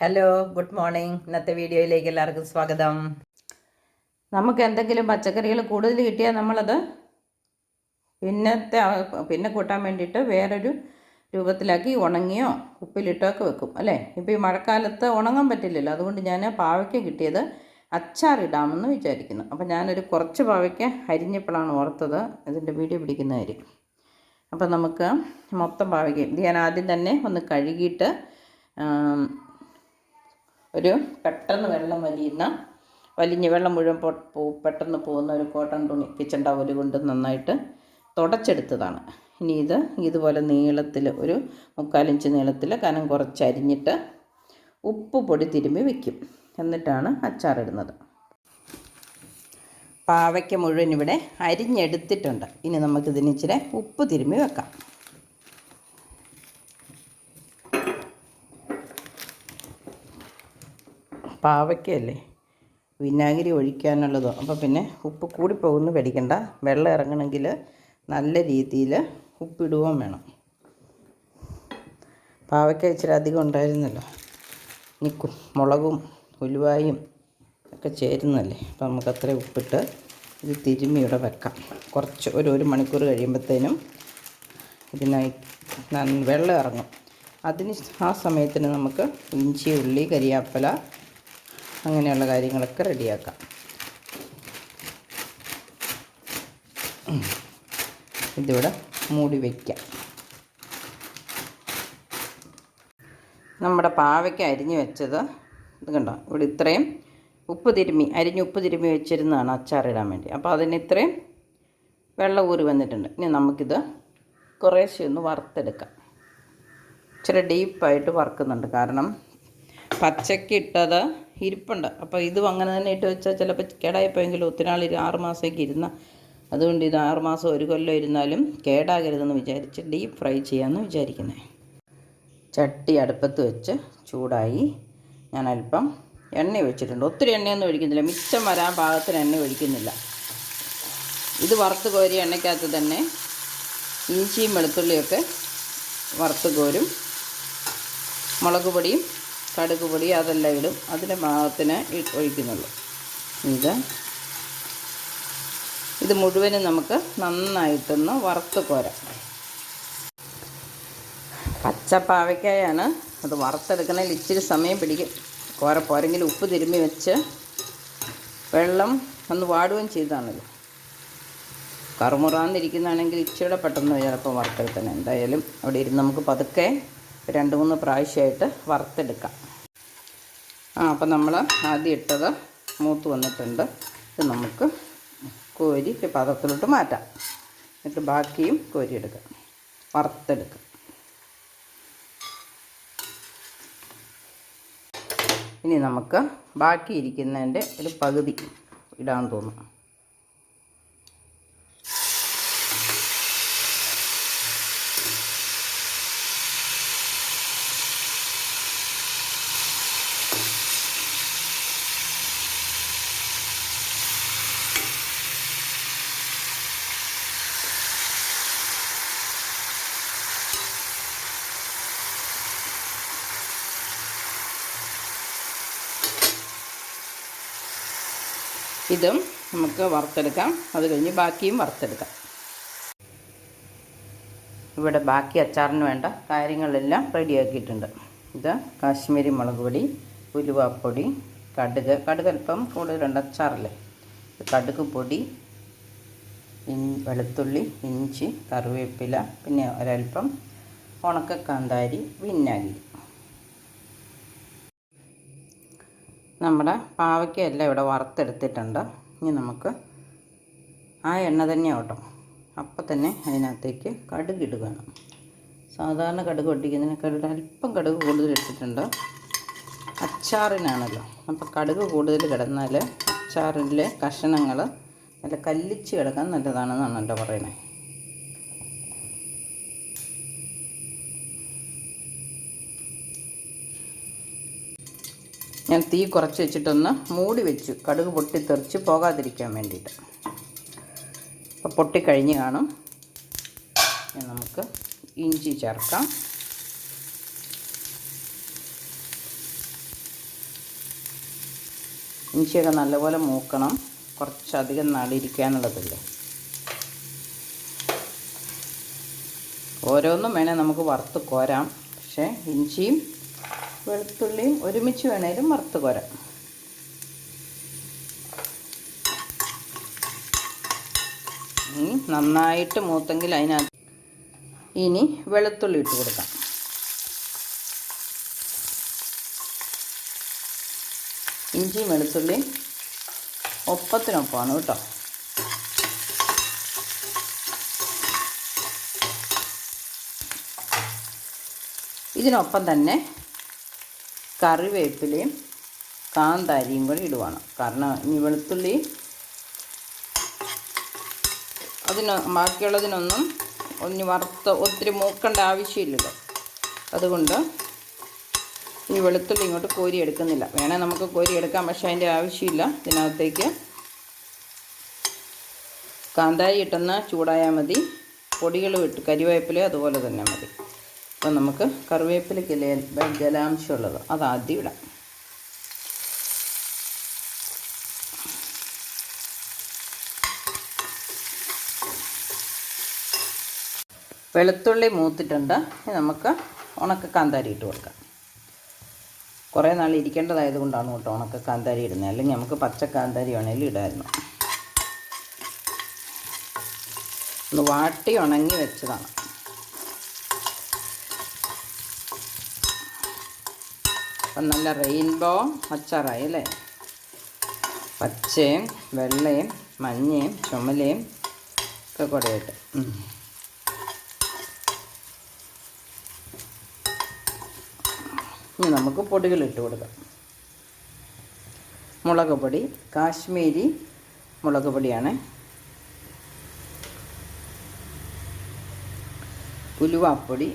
Hello good morning ഇന്നത്തെ വീഡിയോയിലേക്ക് എല്ലാവർക്കും സ്വാഗതം. നമുക്ക് എന്തെങ്കിലും പച്ചക്കറികൾ കൂടുതൽ കിട്ടിയാൽ നമ്മളത് പിന്നത്തെ പിന്നെ കൂട്ടാൻ വേണ്ടിയിട്ട് വേറൊരു രൂപത്തിലാക്കി ഉണങ്ങിയോ ഉപ്പിലിട്ടോ ഒക്കെ വെക്കും അല്ലേ? ഇപ്പോൾ ഈ മഴക്കാലത്ത് ഉണങ്ങാൻ പറ്റില്ലല്ലോ. അതുകൊണ്ട് ഞാൻ പാവയ്ക്ക കിട്ടിയത് അച്ചാറിടാമെന്ന് വിചാരിക്കുന്നു. അപ്പോൾ ഞാനൊരു കുറച്ച് പാവയ്ക്ക അരിഞ്ഞപ്പോഴാണ് ഓർത്തത് ഇതിന്റെ വീഡിയോ പിടിക്കുന്ന കാര്യം. അപ്പോൾ നമുക്ക് മൊത്തം പാവയ്ക്ക ഞാൻ ആദ്യം തന്നെ ഒന്ന് കഴുകിയിട്ട് ഒരു പെട്ടെന്ന് വെള്ളം വലിയുന്ന വലിഞ്ഞ് വെള്ളം മുഴുവൻ പോ- പെട്ടെന്ന് പോകുന്ന ഒരു കോട്ടൺ തുണി കിച്ചൺ ടവൽ കൊണ്ട് നന്നായിട്ട് തുടച്ചെടുത്തതാണ്. ഇനി ഇത് ഇതുപോലെ നീളത്തിൽ ഒരു മുക്കാലിഞ്ച് നീളത്തിൽ കനം കുറച്ച് അരിഞ്ഞിട്ട് ഉപ്പ് പൊടി തിരുമ്മി വയ്ക്കും എന്നിട്ടാണ് അച്ചാറിടുന്നത്. പാവയ്ക്ക മുഴുവൻ ഇവിടെ അരിഞ്ഞെടുത്തിട്ടുണ്ട്. ഇനി നമുക്കിതിന് ഇച്ചിരി ഉപ്പ് തിരുമ്മി വെക്കാം. പാവയ്ക്കല്ലേ വിനാഗിരി ഒഴിക്കാനുള്ളതോ? അപ്പോൾ പിന്നെ ഉപ്പ് കൂടിപ്പോകുന്നു പേടിക്കണ്ട. വെള്ളം ഇറങ്ങണമെങ്കിൽ നല്ല രീതിയിൽ ഉപ്പിടുകയും വേണം. പാവയ്ക്ക ഇച്ചിരി അധികം ഉണ്ടായിരുന്നല്ലോ. ഇനി മുളകും ഉലുവായും ഒക്കെ ചേരുന്നല്ലേ അപ്പോൾ നമുക്ക് അത്രയും ഉപ്പിട്ട് ഇത് തിരുമ്മി ഇവിടെ വെക്കാം. കുറച്ച് ഒരു ഒരു മണിക്കൂർ കഴിയുമ്പോഴത്തേനും ഇതിനായി വെള്ളം ഇറങ്ങും. അതിന് ആ സമയത്തിന് നമുക്ക് ഇഞ്ചി ഉള്ളി കരിയാപ്പല അങ്ങനെയുള്ള കാര്യങ്ങളൊക്കെ റെഡിയാക്കാം. ഇതിവിടെ മൂടി വയ്ക്കാം നമ്മുടെ പാവയ്ക്ക് അരിഞ്ഞു വെച്ചത് ഇത് കണ്ടോ? ഇവിടെ ഇത്രയും ഉപ്പ് തിരുമ്മി അരിഞ്ഞ് ഉപ്പ് തിരുമ്മി വെച്ചിരുന്നതാണ് അച്ചാറിടാൻ വേണ്ടി. അപ്പോൾ അതിന് ഇത്രയും വെള്ളം ഊറി വന്നിട്ടുണ്ട്. ഇനി നമുക്കിത് കുറേശ്ശെ ഒന്ന് വറുത്തെടുക്കാം. ഇച്ചിരി ഡീപ്പായിട്ട് വറുക്കുന്നുണ്ട്. കാരണം പച്ചക്ക് ഇട്ടത് ഇരിപ്പുണ്ട്. അപ്പോൾ ഇതും അങ്ങനെ തന്നെ ഇട്ട് വെച്ചാൽ ചിലപ്പോൾ കേടായിപ്പോയെങ്കിലും ഒത്തിരി നാൾ ആറുമാസമൊക്കെ ആറ് മാസമൊക്കെ ഇരുന്ന. അതുകൊണ്ട് ഇത് ആറ് മാസം ഒരു കൊല്ലം ഇരുന്നാലും കേടാകരുതെന്ന് വിചാരിച്ച് ഡീപ്പ് ഫ്രൈ ചെയ്യാമെന്ന് വിചാരിക്കുന്നത് ചട്ടി അടുപ്പത്ത് വെച്ച് ചൂടായി. ഞാൻ അല്പം എണ്ണ ഒഴിച്ചിട്ടുണ്ട്. ഒത്തിരി എണ്ണയൊന്നും ഒഴിക്കുന്നില്ല. മിച്ചം വരാൻ പാകത്തിന് എണ്ണ ഒഴിക്കുന്നില്ല. ഇത് വറുത്ത് കോരി എണ്ണയ്ക്കകത്ത് തന്നെ ഇഞ്ചിയും വെളുത്തുള്ളിയൊക്കെ വറുത്ത് കോരും. മുളക് പൊടിയും കടുക് പൊടി അതെല്ലാം ഇടും. അതിന്റെ പാകത്തിന് ഒഴിക്കുന്നുള്ളൂ. ഇത് ഇത് മുഴുവനും നമുക്ക് നന്നായിട്ടൊന്ന് വറുത്ത് കോരാം. പച്ചപ്പാവയ്ക്കായാണ് അത് വറുത്തെടുക്കണതിൽ ഇച്ചിരി സമയം പിടിക്കും. കോര പോരെങ്കിൽ ഉപ്പ് തിരുമ്മി വെച്ച് വെള്ളം ഒന്ന് വാടുകയും ചെയ്താണല്ലോ കറുമുറാന്നിരിക്കുന്നതാണെങ്കിൽ ഇച്ചിരി പെട്ടെന്ന് ചിലപ്പോൾ വറുത്തെടുക്കണം. എന്തായാലും അവിടെ ഇരുന്ന് നമുക്ക് പതുക്കെ രണ്ട് മൂന്ന് പ്രാവശ്യമായിട്ട് വറുത്തെടുക്കാം. ആ അപ്പം നമ്മൾ ആദ്യം ഇട്ടത് മൂത്ത് വന്നിട്ടുണ്ട്. ഇത് നമുക്ക് കോരി പാത്രത്തിലോട്ട് മാറ്റാം. എന്നിട്ട് ബാക്കിയും കോരിയെടുക്കാം. വറുത്തെടുക്കുക ഇനി നമുക്ക് ബാക്കി ഇരിക്കുന്നതിന്റെ ഒരു പകുതി ഇടാൻ തോന്നും. ഇതും നമുക്ക് വറുത്തെടുക്കാം. അത് കഴിഞ്ഞ് ബാക്കിയും വറുത്തെടുക്കാം. ഇവിടെ ബാക്കി അച്ചാറിന് വേണ്ട കാര്യങ്ങളെല്ലാം റെഡിയാക്കിയിട്ടുണ്ട്. ഇത് കാശ്മീരി മുളക് പൊടി ഉലുവാപ്പൊടി കടുക്. കടുക് അല്പം കൂടുതലുണ്ട് അച്ചാറല്ലേ കടുക് പൊടി വെളുത്തുള്ളി ഇഞ്ചി കറിവേപ്പില പിന്നെ ഒരല്പം ഉണക്കക്കാന്താരി വിനാഗിരി. നമ്മുടെ പാവയ്ക്കയെല്ലാം ഇവിടെ വറുത്തെടുത്തിട്ടുണ്ട്. ഇനി നമുക്ക് ആ എണ്ണ തന്നെ ഓട്ടോ അപ്പം തന്നെ അതിനകത്തേക്ക് കടുക് ഇടുകയാണ്. സാധാരണ കടുക് ഒട്ടിക്കുന്നതിനെക്കാളും അല്പം കടുക് കൂടുതൽ ഇട്ടിട്ടുണ്ട്. അച്ചാറിനാണല്ലോ. അപ്പോൾ കടുക് കൂടുതൽ കിടന്നാൽ അച്ചാറിലെ കഷണങ്ങൾ നല്ല കല്ലിച്ച് കിടക്കാൻ നല്ലതാണെന്നാണല്ലോ പറയണത് ഞാൻ തീ കുറച്ച് വെച്ചിട്ടൊന്ന് മൂടി വെച്ചു. കടുക് പൊട്ടിത്തെറിച്ച് പോകാതിരിക്കാൻ വേണ്ടിയിട്ട്. അപ്പോൾ പൊട്ടിക്കഴിഞ്ഞ് കാണും. നമുക്ക് ഇഞ്ചി ചേർക്കാം. ഇഞ്ചിയൊക്കെ നല്ലപോലെ മൂക്കണം. കുറച്ചധികം നാളിരിക്കാനുള്ളതല്ലേ. ഓരോന്നും വേണേൽ നമുക്ക് വറുത്ത് കോരാം. പക്ഷേ ഇഞ്ചിയും വെളുത്തുള്ളിയും ഒരുമിച്ച് വേണേലും വറുത്ത് കോരാം. ഇനി നന്നായിട്ട് മൂത്തെങ്കിൽ അതിനകത്ത് ഇനി വെളുത്തുള്ളി ഇട്ട് കൊടുക്കാം. ഇഞ്ചിയും വെളുത്തുള്ളി ഒപ്പത്തിനൊപ്പമാണ് കേട്ടോ. ഇതിനൊപ്പം തന്നെ കറിവേപ്പിലയും കാന്താരിയും കൂടി ഇടുവാണ്. കാരണം ഇനി വെളുത്തുള്ളി അതിന് ബാക്കിയുള്ളതിനൊന്നും ഒന്ന് വറുത്ത് ഒത്തിരി മൂക്കേണ്ട ആവശ്യമില്ലല്ലോ അതുകൊണ്ട് ഈ വെളുത്തുള്ളി ഇങ്ങോട്ട് കോരി എടുക്കുന്നില്ല. വേണേൽ നമുക്ക് കോരി എടുക്കാം പക്ഷേ അതിന്റെ ആവശ്യമില്ല. ഇതിനകത്തേക്ക് കാന്താരി ഇട്ടെന്ന് ചൂടായാൽ മതി. പൊടികൾ വിട്ട് കരിവേപ്പില അതുപോലെ തന്നെ മതി. അപ്പം നമുക്ക് കറിവേപ്പിലയ്ക്ക് ജലാംശമുള്ളത് അത് ആദ്യം ഇടാം. വെളുത്തുള്ളി മൂത്തിട്ടുണ്ട്. നമുക്ക് ഉണക്ക കാന്താരി ഇട്ട് കൊടുക്കാം. കുറേ നാൾ ഇരിക്കേണ്ടതായത് കൊണ്ടാണ് കേട്ടോ ഉണക്ക കാന്താരി ഇടുന്നത്. അല്ലെങ്കിൽ നമുക്ക് പച്ച കാന്താരി വേണമെങ്കിൽ ഇടായിരുന്നു ഒന്ന് വാട്ടി ഉണങ്ങി വെച്ചതാണ്. അപ്പം നല്ല റെയിൻബോ അച്ചാറായി അല്ലേ? പച്ചയും വെള്ളയും മഞ്ഞയും ചുമലയും ഒക്കെ ഉം. ഇനി നമുക്ക് പൊടികൾ ഇട്ട് കൊടുക്കാം. മുളക് പൊടി കാശ്മീരി മുളക് പൊടിയാണ്. ഉലുവാപ്പൊടി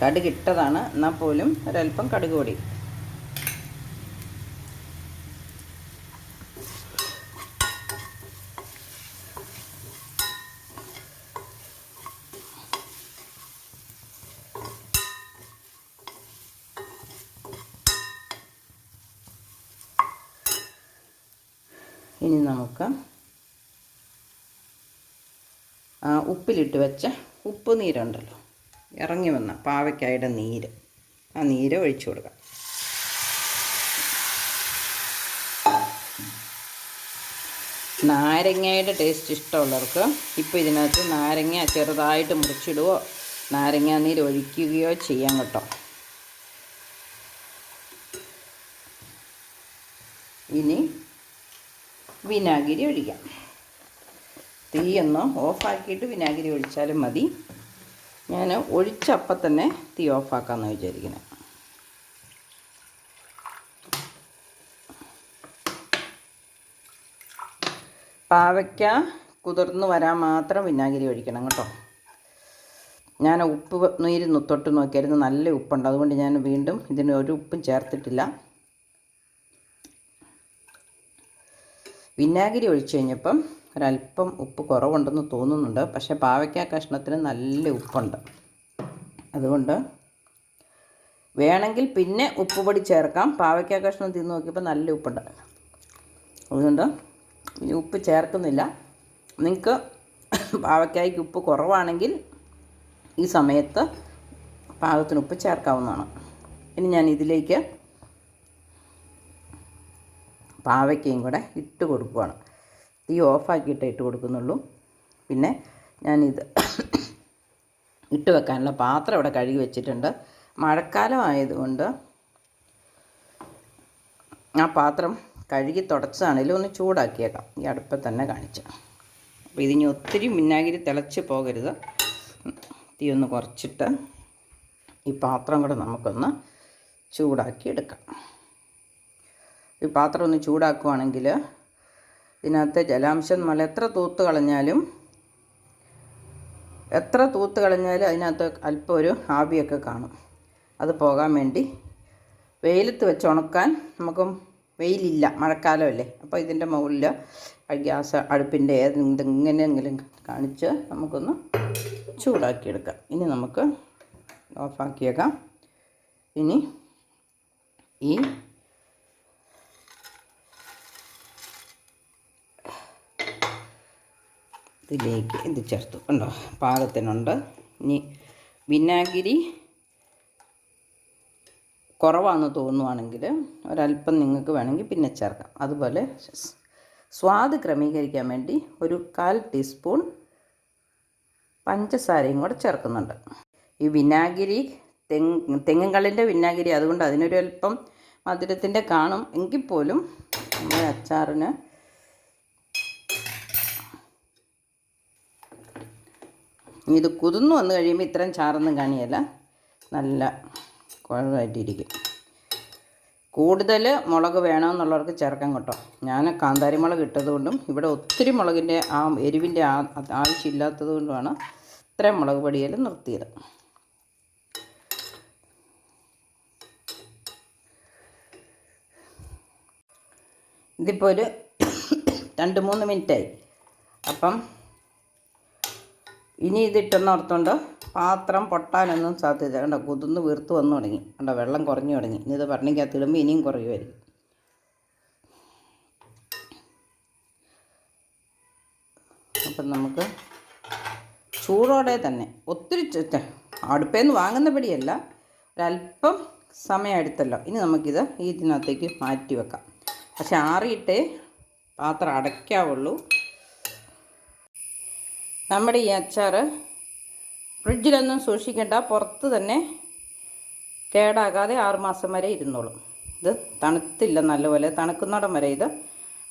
കടുകിട്ടതാണ് എന്നാൽ പോലും ഒരല്പം കടുക് പൊടി. ഇനി നമുക്ക് ഉപ്പിലിട്ട് വെച്ച ഉപ്പ് നീരുണ്ടല്ലോ. ഇറങ്ങി വന്ന പാവയ്ക്കായുടെ നീര്. ആ നീര് ഒഴിച്ചു കൊടുക്കുക നാരങ്ങയുടെ ടേസ്റ്റ് ഇഷ്ടമുള്ളവർക്ക് ഇപ്പോൾ ഇതിനകത്ത് നാരങ്ങ ചെറുതായിട്ട് മുറിച്ചിടുകയോ നാരങ്ങ നീര് ഒഴിക്കുകയോ ചെയ്യാം കേട്ടോ. ഇനി വിനാഗിരി ഒഴിക്കാം. തീയൊന്ന് ഓഫാക്കിയിട്ട് വിനാഗിരി ഒഴിച്ചാലും മതി. ഞാൻ ഒഴിച്ചപ്പം തന്നെ തീ ഓഫാക്കാമെന്ന് വിചാരിക്കുന്നത് പാവയ്ക്ക കുതിർന്ന് വരാൻ മാത്രം വിനാഗിരി ഒഴിക്കണം കേട്ടോ. ഞാൻ ഉപ്പ് നീര് തൊട്ട് നോക്കിയായിരുന്നു നല്ല ഉപ്പുണ്ട്. അതുകൊണ്ട് ഞാൻ വീണ്ടും ഇതിന് ഒരു ഉപ്പും ചേർത്തിട്ടില്ല. വിനാഗിരി ഒഴിച്ചു കഴിഞ്ഞപ്പം ഒരല്പം ഉപ്പ് കുറവുണ്ടെന്ന് തോന്നുന്നുണ്ട്. പക്ഷേ പാവയ്ക്ക കഷ്ണത്തിന് നല്ല ഉപ്പുണ്ട്. അതുകൊണ്ട് വേണമെങ്കിൽ പിന്നെ ഉപ്പ് പൊടി ചേർക്കാം. പാവയ്ക്ക കഷ്ണം തിന്ന് നോക്കിയപ്പോൾ നല്ല ഉപ്പുണ്ട്. അതുകൊണ്ട് ഇനി ഉപ്പ് ചേർക്കുന്നില്ല. നിങ്ങൾക്ക് പാവയ്ക്കായ്ക്ക് ഉപ്പ് കുറവാണെങ്കിൽ ഈ സമയത്ത് പാകത്തിന് ഉപ്പ് ചേർക്കാവുന്നതാണ്. ഇനി ഞാൻ ഇതിലേക്ക് പാവയ്ക്കയും കൂടെ ഇട്ട് കൊടുക്കുവാണ്. തീ ഓഫാക്കിയിട്ട് ഇട്ട് കൊടുക്കുന്നുള്ളൂ. പിന്നെ ഞാനിത് ഇട്ട് വെക്കാനുള്ള പാത്രം ഇവിടെ കഴുകി വെച്ചിട്ടുണ്ട്. മഴക്കാലം ആയതുകൊണ്ട് ആ പാത്രം കഴുകി തുടച്ചതാണെങ്കിലും ഒന്ന് ചൂടാക്കിയേക്കാം. ഈ അടുപ്പിൽ തന്നെ കാണിച്ച. അപ്പോൾ ഇതിനി ഒത്തിരി വിനാഗിരി തിളച്ച് പോകരുത്. തീ ഒന്ന് കുറച്ചിട്ട് ഈ പാത്രം കൂടെ നമുക്കൊന്ന് ചൂടാക്കി എടുക്കാം. ഈ പാത്രം ഒന്ന് ചൂടാക്കുവാണെങ്കിൽ ഇതിനകത്ത് ജലാംശം നമ്മൾ എത്ര തൂത്ത് കളഞ്ഞാലും എത്ര തൂത്ത് കളഞ്ഞാലും അതിനകത്ത് അല്പം ഒരു ആവിയൊക്കെ കാണും. അത് പോകാൻ വേണ്ടി വെയിലത്ത് വെച്ച് ഉണക്കാൻ നമുക്ക് വെയിലില്ല മഴക്കാലമല്ലേ. അപ്പോൾ ഇതിന്റെ മുകളിൽ ഗ്യാസ് അടുപ്പിന്റെ ഏതെങ്കിലും കാണിച്ച് നമുക്കൊന്ന് ചൂടാക്കിയെടുക്കാം. ഇനി നമുക്ക് ഓഫാക്കിയേക്കാം ഇനി ഈ ഇതിലേക്ക് ഇത് ചേർത്തു. ഉണ്ടോ പാകത്തിനുണ്ട്. ഇനി വിനാഗിരി കുറവാണെന്ന് തോന്നുവാണെങ്കിൽ ഒരല്പം നിങ്ങൾക്ക് വേണമെങ്കിൽ പിന്നെ ചേർക്കാം. അതുപോലെ സ്വാദ് ക്രമീകരിക്കാൻ വേണ്ടി ഒരു കാൽ ടീസ്പൂൺ പഞ്ചസാരയും കൂടെ ചേർക്കുന്നുണ്ട്. ഈ വിനാഗിരി തെങ്ങ് തെങ്ങുകളിന്റെ വിനാഗിരി അതുകൊണ്ട് അതിനൊരു അല്പം മധുരത്തിന്റെ കാണും. എങ്കിൽ പോലും നമ്മുടെ അച്ചാറിന് ഇത് കുതിർന്നു വന്നു കഴിയുമ്പോൾ ഇത്രയും ചാറൊന്നും കാണിയല്ല. നല്ല കുഴവായിട്ടിരിക്കും. കൂടുതൽ മുളക് വേണമെന്നുള്ളവർക്ക് ചേർക്കാൻ കേട്ടോ. ഞാൻ കാന്താരി മുളക് ഇട്ടതുകൊണ്ടും ഇവിടെ ഒത്തിരി മുളകിന്റെ ആ എരിവിന്റെ ആവശ്യമില്ലാത്തത് കൊണ്ടുമാണ് ഇത്രയും മുളക് പൊടിയിൽ നിർത്തിയത്. ഇതിപ്പോൾ ഒരു രണ്ട് മൂന്ന് മിനിറ്റായി. അപ്പം ഇനി ഇതിട്ടെന്ന് ഓർത്തുകൊണ്ട് പാത്രം പൊട്ടാനൊന്നും സാധ്യത കണ്ടോ കുതിർന്ന് വീർത്ത് വന്നു തുടങ്ങി. കണ്ടോ വെള്ളം കുറഞ്ഞു തുടങ്ങി. ഇനി ഇത് ഭരണിക്കകത്ത് ഇടുമ്പോൾ ഇനിയും കുറയുമായിരിക്കും. അപ്പം നമുക്ക് ചൂടോടെ തന്നെ ഒത്തിരി അടുപ്പേന്ന് വാങ്ങുന്ന പിടിയല്ല. ഒരല്പം സമയം എടുത്തല്ലോ. ഇനി നമുക്കിത് ഇതിനകത്തേക്ക് മാറ്റി വെക്കാം. പക്ഷെ ആറിയിട്ടേ പാത്രം അടയ്ക്കാവുള്ളൂ. നമ്മുടെ ഈ അച്ചാർ ഫ്രിഡ്ജിലൊന്നും സൂക്ഷിക്കേണ്ട പുറത്ത് തന്നെ കേടാകാതെ ആറുമാസം വരെ ഇരുന്നോളും. ഇത് തണുത്തില്ല നല്ലപോലെ. തണുക്കുന്നിടം വരെ ഇത്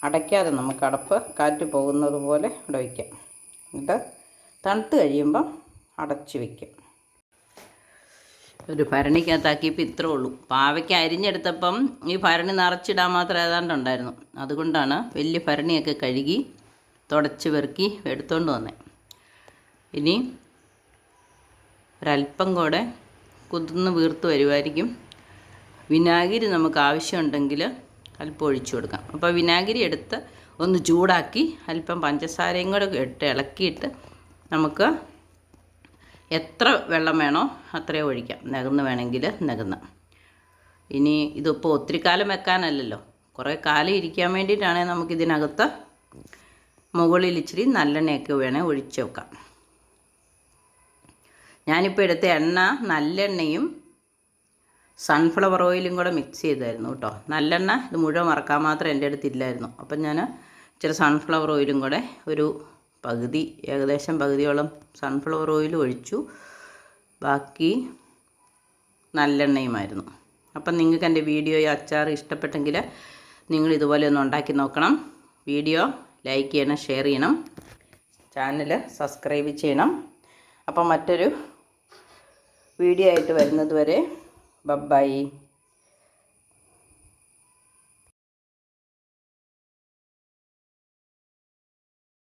അടയ്ക്കാതെ നമുക്ക് അടപ്പ് കാറ്റ് പോകുന്നത് പോലെ ഇവിടെ വയ്ക്കാം. എന്നിട്ട് തണുത്ത് കഴിയുമ്പം അടച്ചു വയ്ക്കും. ഒരു ഭരണിക്കകത്താക്കിയപ്പോൾ ഇത്രേ ഉള്ളൂ. പാവയ്ക്ക് അരിഞ്ഞെടുത്തപ്പം ഈ ഭരണി നിറച്ചിടാൻ മാത്രം ഏതാണ്ട് ഉണ്ടായിരുന്നു. അതുകൊണ്ടാണ് വലിയ ഭരണിയൊക്കെ കഴുകി തുടച്ച് പെറുക്കി എടുത്തുകൊണ്ട് വന്നത് ഇനി ഒരല്പം കൂടെ കുതിർന്ന് വീർത്ത് വരുമായിരിക്കും വിനാഗിരി നമുക്ക് ആവശ്യമുണ്ടെങ്കിൽ അല്പം ഒഴിച്ചു കൊടുക്കാം. അപ്പോൾ വിനാഗിരി എടുത്ത് ഒന്ന് ചൂടാക്കി അല്പം പഞ്ചസാരയും കൂടെ ഇട്ട് ഇളക്കിയിട്ട് നമുക്ക് എത്ര വെള്ളം വേണോ അത്രയും ഒഴിക്കാം. നകന്ന് വേണമെങ്കിൽ നകന്ന് ഇനി ഇതിപ്പോൾ ഒത്തിരി കാലം വെക്കാനല്ലല്ലോ. കുറേ കാലം ഇരിക്കാൻ വേണ്ടിയിട്ടാണെങ്കിൽ നമുക്കിതിനകത്ത് മുകളിൽ ഇച്ചിരി നല്ലെണ്ണയൊക്കെ വേണേൽ ഒഴിച്ച് വെക്കാം. ഞാനിപ്പോൾ എടുത്ത എണ്ണ നല്ലെണ്ണയും സൺഫ്ലവർ ഓയിലും കൂടെ മിക്സ് ചെയ്തായിരുന്നു കേട്ടോ. നല്ലെണ്ണ ഇത് മുഴുവൻ മറക്കാൻ മാത്രം എന്റെ അടുത്തില്ലായിരുന്നു അപ്പം ഞാൻ ഇച്ചിരി സൺഫ്ലവർ ഓയിലും കൂടെ ഒരു പകുതി ഏകദേശം പകുതിയോളം സൺഫ്ലവർ ഓയിൽ ഒഴിച്ചു. ബാക്കി നല്ലെണ്ണയുമായിരുന്നു. അപ്പം നിങ്ങൾക്ക് എന്റെ വീഡിയോ അച്ചാർ ഇഷ്ടപ്പെട്ടെങ്കിൽ നിങ്ങൾ ഇതുപോലെ ഒന്ന് ഉണ്ടാക്കി നോക്കണം. വീഡിയോ ലൈക്ക് ചെയ്യണം ഷെയർ ചെയ്യണം. ചാനൽ സബ്സ്ക്രൈബ് ചെയ്യണം. അപ്പം മറ്റൊരു വീഡിയോ ആയിട്ട് വരുന്നത് വരെ ബബ്ബായി